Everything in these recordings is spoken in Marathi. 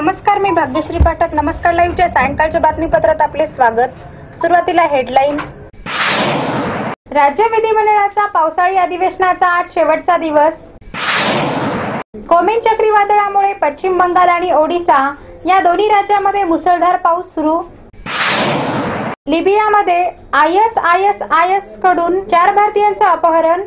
नमस्कार मी भाग्यश्री पाठक. नमस्कार लाईव्हच्या सायंकाळच्या बातमीपत्रात आपले स्वागत. सुरुवातीला हेडलाईन. राज्य विधिमंडळाचा पावसाळी अधिवेशनाचा आज शेवटचा दिवस. कोमेन चक्रीवादळामुळे पश्चिम बंगाल आणि ओडिसा या दोन्ही राज्यामध्ये मुसळधार पाऊस सुरू. लिबियामध्ये आयएस आयएस आयएसकडून चार भारतीयांचं अपहरण.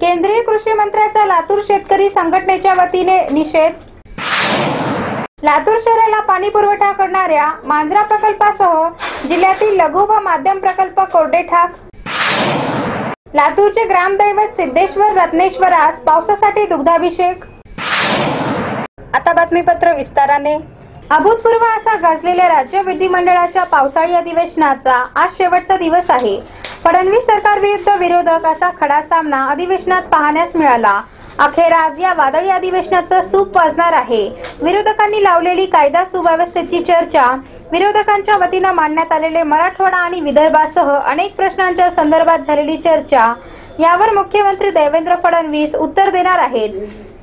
केंद्रीय कृषी मंत्र्याचा लातूर शेतकरी संघटनेच्या वतीने निषेध. लातूर शहराला पाणी पुरवठा करणाऱ्या मांजरा प्रकल्पासह जिल्ह्यातील लघु व माध्यम प्रकल्प कोरडे ठाक. लातूरचे ग्रामदैवत सिद्धेश्वर रत्नेश्वरास पावसासाठी दुग्धाभिषेक. आता बातमीपत्र विस्ताराने. अभूतपूर्व असा गाजलेल्या राज्य विधिमंडळाच्या पावसाळी अधिवेशनाचा आज शेवटचा दिवस आहे. फडणवीस सरकारविरुद्ध विरोधक असा खडा सामना अधिवेशनात पाहण्यास मिळाला. अखेर आज या वादळी अधिवेशनाचं सूप वाजणार आहे. विरोधकांनी लावलेली कायदा सुव्यवस्थेची चर्चा विरोधकांच्या वतीनं मांडण्यात आलेले मराठवाडा आणि विदर्भासह अनेक प्रश्नांच्या संदर्भात झालेली चर्चा यावर मुख्यमंत्री देवेंद्र फडणवीस उत्तर देणार आहेत.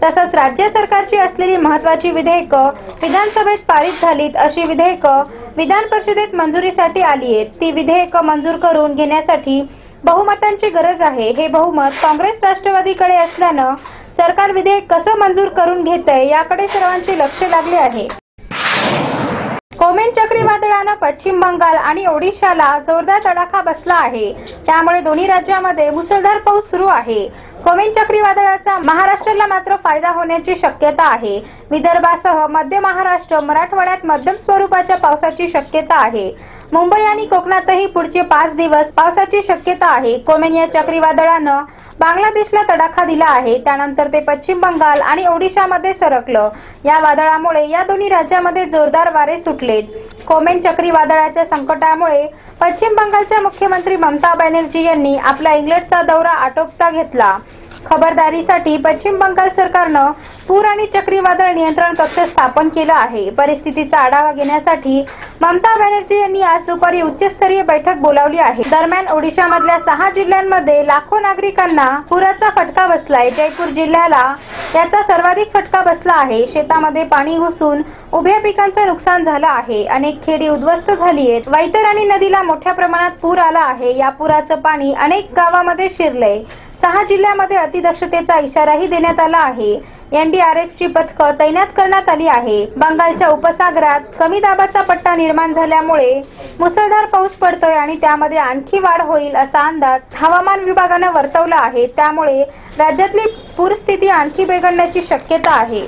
तसंच राज्य सरकारची असलेली महत्वाची विधेयकं विधानसभेत पारित झालीत अशी विधेयकं विधान परिषदेत मंजुरीसाठी आली आहेत ती विधेयकं मंजूर करून घेण्यासाठी बहुमतांची गरज आहे. हे बहुमत काँग्रेस राष्ट्रवादीकडे असल्यानं सरकार विधेयक कसं मंजूर करून घेतंय याकडे सर्वांचे लक्ष लागले आहे. कोमेन चक्रीवादळानं पश्चिम बंगाल आणि ओडिशाला जोरदार तडाखा बसला आहे. त्यामुळे दोन्ही राज्यामध्ये मुसळधार पाऊस सुरू आहे. कोमेन चक्रीवादळाचा महाराष्ट्राला मात्र फायदा होण्याची शक्यता आहे. विदर्भासह मध्य महाराष्ट्र मराठवाड्यात मध्यम स्वरूपाच्या पावसाची शक्यता आहे. मुंबई आणि कोकणातही पुढचे पाच दिवस पावसाची शक्यता आहे. कोमेन या चक्रीवादळानं बांगलादेशला तडाखा दिला आहे. त्यानंतर ते पश्चिम बंगाल आणि ओडिशामध्ये सरकलं. या वादळामुळे या दोन्ही राज्यामध्ये जोरदार वारे सुटलेत कोमेन चक्रीवादळाच्या संकटामुळे पश्चिम बंगालच्या मुख्यमंत्री ममता बॅनर्जी यांनी आपला इंग्लंडचा दौरा आटोपता घेतला. खबरदारीसाठी पश्चिम बंगाल सरकारनं पूर आणि चक्रीवादळ नियंत्रण कक्ष स्थापन केला आहे. परिस्थितीचा आढावा घेण्यासाठी ममता बॅनर्जी यांनी आज दुपारी उच्चस्तरीय बैठक बोलावली आहे. दरम्यान ओडिशामधल्या सहा जिल्ह्यांमध्ये लाखो नागरिकांना पुराचा फटका बसलाय. जयपूर जिल्ह्याला याचा सर्वाधिक फटका बसला आहे. शेतामध्ये पाणी घुसून उभ्या पिकांचं नुकसान झालं आहे. अनेक खेडी उद्ध्वस्त झाली आहेत. वैतराणी नदीला मोठ्या प्रमाणात पूर आला आहे. या पुराचं पाणी अनेक गावामध्ये शिरलंय. सहा जिल्ह्यामध्ये अतिदक्षतेचा इशाराही देण्यात आला आहे. एनडीआरएफची पथकं तैनात करण्यात आली आहे. बंगालच्या उपसागरात कमी दाबाचा पट्टा निर्माण झाल्यामुळे मुसळधार पाऊस पडतोय आणि त्यामध्ये आणखी वाढ होईल असा अंदाज हवामान विभागानं वर्तवला आहे. त्यामुळे राज्यातली पूरस्थिती आणखी बिघडण्याची शक्यता आहे.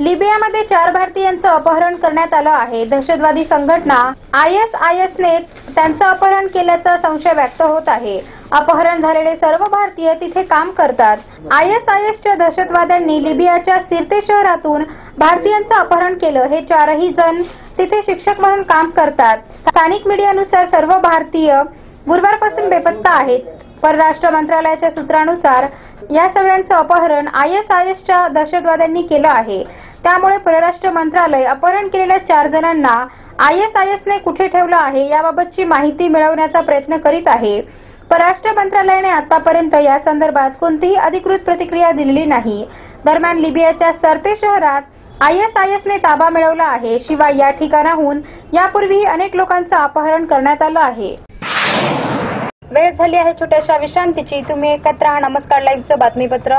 लिबियामध्ये चार भारतीयांचं अपहरण करण्यात आलं आहे. दहशतवादी संघटना आय एस आय एसने त्यांचं अपहरण केल्याचा संशय व्यक्त होत आहे. अपहरण झालेले सर्व भारतीय तिथे काम करतात. आय एस आय एसच्या दहशतवाद्यांनी लिबियाच्या सिरते शहरातून भारतीयांचं अपहरण केलं. हे चारही जण तिथे शिक्षक म्हणून काम करतात. स्थानिक मीडियानुसार सर्व भारतीय गुरुवारपासून बेपत्ता आहेत. परराष्ट्र मंत्रालयाच्या सूत्रानुसार या सगळ्यांचं अपहरण आय एस आय एसच्या दहशतवाद्यांनी केलं आहे. त्यामुळे परराष्ट्र मंत्रालय अपहरण केलेल्या चार जणांना आय एस आय एसने कुठे ठेवलं आहे याबाबतची माहिती मिळवण्याचा प्रयत्न करीत आहे. परराष्ट्र मंत्रालयाने आतापर्यंत या संदर्भात कोणतीही अधिकृत प्रतिक्रिया दिलेली नाही. दरम्यान लिबियाच्या सरते शहरात आय एस आय एसने ताबा मिळवला आहे. शिवाय या ठिकाणाहून यापूर्वीही अनेक लोकांचं अपहरण करण्यात आलं आहे. वेळ झाली आहे छोट्याशा विश्रांतीची. तुम्ही एकत्र नमस्कार. लाईव्हचं बातमीपत्र.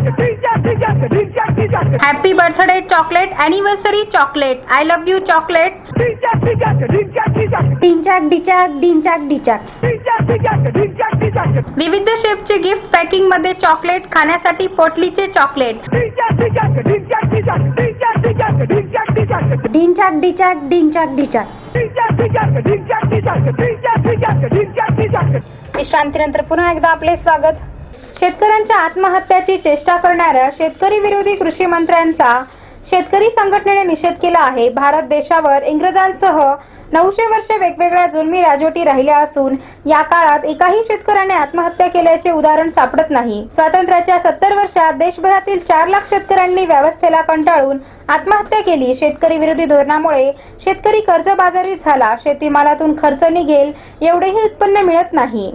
Happy birthday chocolate anniversary chocolate I love you chocolate डिंचाक डिचाक डिंचाक डिचाक विविध शेपचे गिफ्ट पॅकिंगमध्ये चॉकलेट खाण्यासाठी पोटलीचे चॉकलेट डिंचाक डिचाक डिंचाक डिचाक विश्रांतीनंतर पुन्हा एकदा आपले स्वागत. शेतकऱ्यांच्या आत्महत्याची चेष्टा करणाऱ्या शेतकरी विरोधी कृषी मंत्र्यांचा शेतकरी संघटनेने निषेध केला आहे. भारत देशावर इंग्रजांसह नऊशे वर्ष वेगवेगळ्या जुलमी राजवटी राहिल्या असून या काळात एकाही शेतकऱ्याने आत्महत्या केल्याचे उदाहरण सापडत नाही. स्वातंत्र्याच्या सत्तर वर्षात देशभरातील चार लाख शेतकऱ्यांनी व्यवस्थेला कंटाळून आत्महत्या केली. शेतकरी विरोधी धोरणामुळे शेतकरी कर्जबाजारी झाला. शेतीमालातून खर्च निघेल एवढेही उत्पन्न मिळत नाही.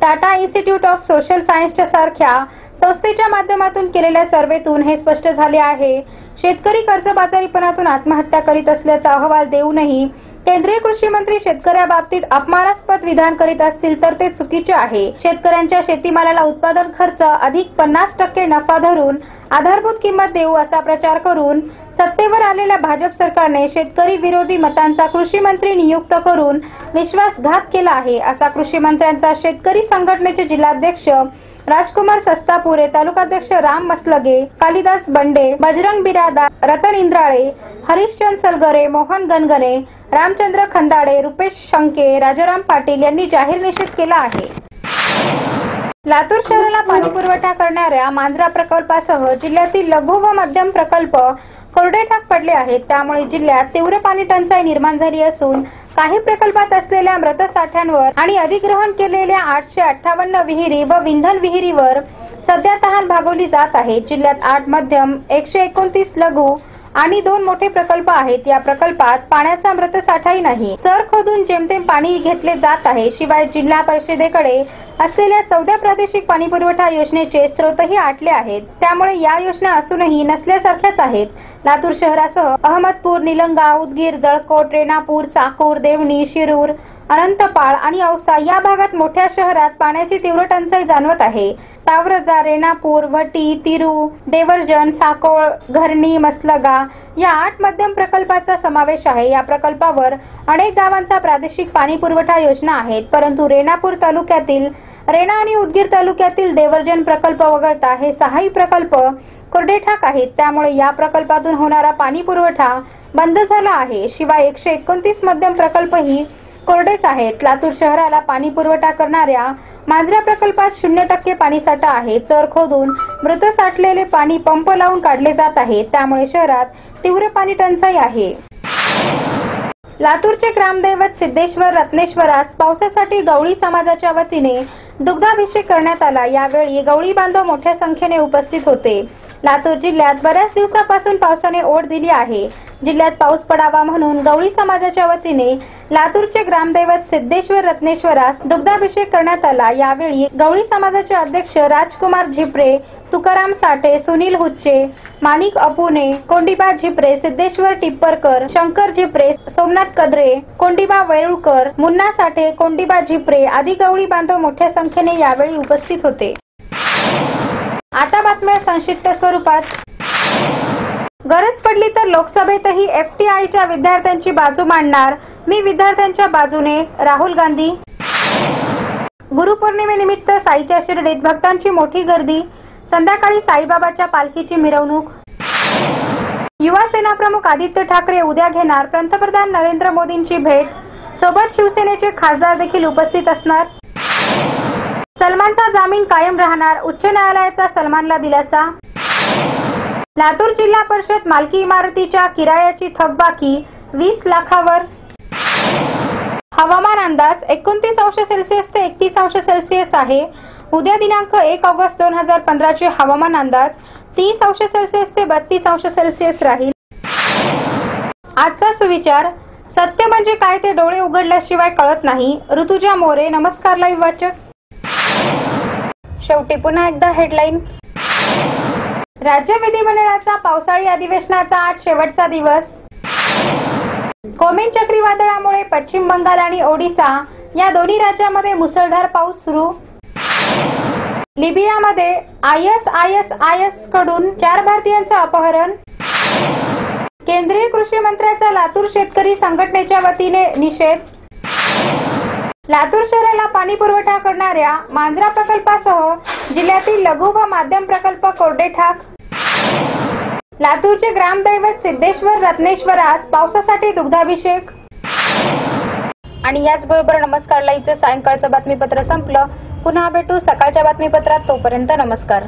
टाटा इन्स्टिट्यूट ऑफ सोशल सायन्सच्या सारख्या संस्थेच्या माध्यमातून केलेल्या सर्वेतून हे स्पष्ट झाले आहे. शेतकरी कर्जबाजारीपणातून आत्महत्या करीत असल्याचा अहवाल देऊनही केंद्रीय कृषी मंत्री शेतकऱ्याबाबतीत अपमानास्पद विधान करीत असतील तर ते चुकीचे आहे. शेतकऱ्यांच्या शेतीमालाला उत्पादन खर्च अधिक पन्नास टक्के नफा धरून आधारभूत किंमत देऊ असा प्रचार करून सत्तेवर आलेल्या भाजप सरकारने शेतकरी विरोधी मतांचा कृषी मंत्री नियुक्त करून विश्वासघात केला आहे. असा कृषी मंत्र्यांचा शेतकरी संघटनेचे जिल्हाध्यक्ष राजकुमार सस्तापुरे तालुकाध्यक्ष राम मसलगे कालिदास बंडे बजरंग बिरादार रतन इंद्राळे हरिश्चंद सलगरे मोहन गणगणे रामचंद्र खंदाडे रुपेश शंके राजाराम पाटील यांनी जाहीर निषेध केला आहे. लातूर शहराला पाणी पुरवठा करणाऱ्या मांजरा प्रकल्पासह जिल्ह्यातील लघु व मध्यम प्रकल्प कोरडे ठाक पडले आहेत. त्यामुळे जिल्ह्यात तीव्र पाणी टंचाई निर्माण झाली असून काही प्रकल्पात असलेल्या मृतसाठ्यांवर आणि अधिग्रहण केलेल्या आठशे अठ्ठावन्न विहिरी व विंधन विहिरीवर सध्या तहान भागवली जात आहे. जिल्ह्यात आठ मध्यम एकशे एकोणतीस लघु आणि दोन मोठे प्रकल्प आहेत. या प्रकल्पात पाण्याचा मृतसाठाही नाही. चर खोदून जेमतेम पाणी घेतले जात आहे. शिवाय जिल्हा परिषदेकडे असलेल्या चौदा प्रादेशिक पाणी पुरवठा योजनेचे स्रोतही आटले आहेत. त्यामुळे या योजना असूनही नसल्यासारख्याच आहेत. लातूर शहरासह अहमदपूर निलंगा उदगीर जळकोट रेणापूर चाकूर देवणी शिरूर अनंतपाळ आणि औसा या भागात मोठ्या शहरात पाण्याची तीव्र टंचाई जाणवत आहे. तावरजा रेणापूर वटी तिरू देवर्जन साकोळ घरणी मसलगा या आठ मध्यम प्रकल्पाचा समावेश आहे. या प्रकल्पावर अनेक गावांचा प्रादेशिक पाणी पुरवठा योजना आहेत परंतु रेणापूर तालुक्यातील रेणा आणि उदगीर तालुक्यातील देवर्जन प्रकल्प वगळता हे सहाही प्रकल्प कोरडेठाक आहेत. त्यामुळे या प्रकल्पातून होणारा पाणी पुरवठा बंद झाला आहे. शिवाय एकशे एकोणतीस मध्यम प्रकल्पही कोरडेच आहेत. लातूर शहराला पाणी पुरवठा करणाऱ्या मांजरा प्रकल्पात शून्य टक्के पाणी साठा आहे. चर खोदून मृत साठलेले पाणी पंप लावून काढले जात आहे. त्यामुळे शहरात तीव्र पाणी टंचाई आहे. लातूरचे ग्रामदैवत सिद्धेश्वर रत्नेश्वरास पावसासाठी गवळी समाजाच्या वतीने दुग्धाभिषेक करण्यात आला. यावेळी गवळी बांधव मोठ्या संख्येने उपस्थित होते. लातूर जिल्ह्यात बऱ्याच दिवसापासून पावसाने ओढ दिली आहे. जिल्ह्यात पाऊस पडावा म्हणून गवळी समाजाच्या वतीने लातूरचे ग्रामदैवत सिद्धेश्वर रत्नेश्वरास दुग्धाभिषेक करण्यात आला. यावेळी गवळी समाजाचे अध्यक्ष राजकुमार झिपरे तुकाराम साठे सुनील हुच्चे माणिक अपुने कोंडिबा झिपरे सिद्धेश्वर टिप्परकर शंकर झिपरे सोमनाथ कदरे कोंडिबा वैरुळकर मुन्ना साठे कोंडिबा झिपरे आदी गवळी बांधव मोठ्या संख्येने यावेळी उपस्थित होते. आता बातम्या संक्षिप्त स्वरूपात. गरज पडली तर लोकसभेतही एफटीआयच्या विद्यार्थ्यांची बाजू मांडणार. मी विद्यार्थ्यांच्या बाजूने राहुल गांधी. गुरुपौर्णिमेनिमित्त साईच्या शिर्डीत भक्तांची मोठी गर्दी. संध्याकाळी साईबाबाच्या पालखीची मिरवणूक. युवा सेना प्रमुख आदित्य ठाकरे उद्या घेणार. पंतप्रधान नरेंद्र मोदींची भेट. सोबत शिवसेनेचे खासदार देखील उपस्थित असणार. सलमानचा जामीन कायम राहणार. उच्च न्यायालयाचा सलमानला दिलासा. लातूर जिल्हा परिषद मालकी इमारतीच्या किरायाची थकबाकी वीस लाखावर. हवामान अंदाज एकोणतीस अंश सेल्सिअस ते एकतीस अंश सेल्सिअस आहे. उद्या दिनांक एक ऑगस्ट दोन हजार पंधराचे हवामान अंदाज तीस अंश सेल्सिअस ते बत्तीस अंश सेल्सिअस राहील. आजचा सुविचार सत्य म्हणजे काय ते डोळे उघडल्याशिवाय कळत नाही. ऋतुजा मोरे नमस्कार लाईव्ह वाचक. शेवटी पुन्हा एकदा हेडलाईन राज्य विधिमंडळाचा पावसाळी अधिवेशनाचा आज शेवटचा दिवस. कोमेन चक्रीवादळामुळे पश्चिम बंगाल आणि ओडिसा या दोन्ही राज्यामध्ये मुसळधार पाऊस सुरू. लिबियामध्ये I S I S I एसकडून चार भारतीयांचं अपहरण. केंद्रीय कृषी मंत्र्याचा लातूर शेतकरी संघटनेच्या वतीने निषेध. लातूर शहराला पाणी पुरवठा करणाऱ्या मांजरा प्रकल्पासह जिल्ह्यातील लघु व माध्यम प्रकल्प कोरडे ठाक. लातूरचे ग्रामदैवत सिद्धेश्वर रत्नेश्वरास पावसासाठी दुग्धाभिषेक. आणि याचबरोबर नमस्कार लाईव्हचं सायंकाळचं बातमीपत्र संपलं. पुन्हा भेटू सकाळच्या बातमीपत्रात. तोपर्यंत नमस्कार.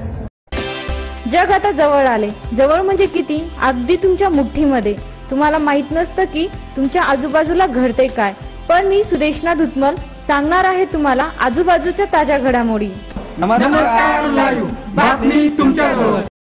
जग आता जवळ आले. जवळ म्हणजे किती? अगदी तुमच्या मुठ्ठीमध्ये. तुम्हाला माहीत नसतं की तुमच्या आजूबाजूला घडते काय. पण मी सुदेशना धुतमल सांगणार आहे तुम्हाला आजूबाजूच्या ताज्या घडामोडी. नमस्कार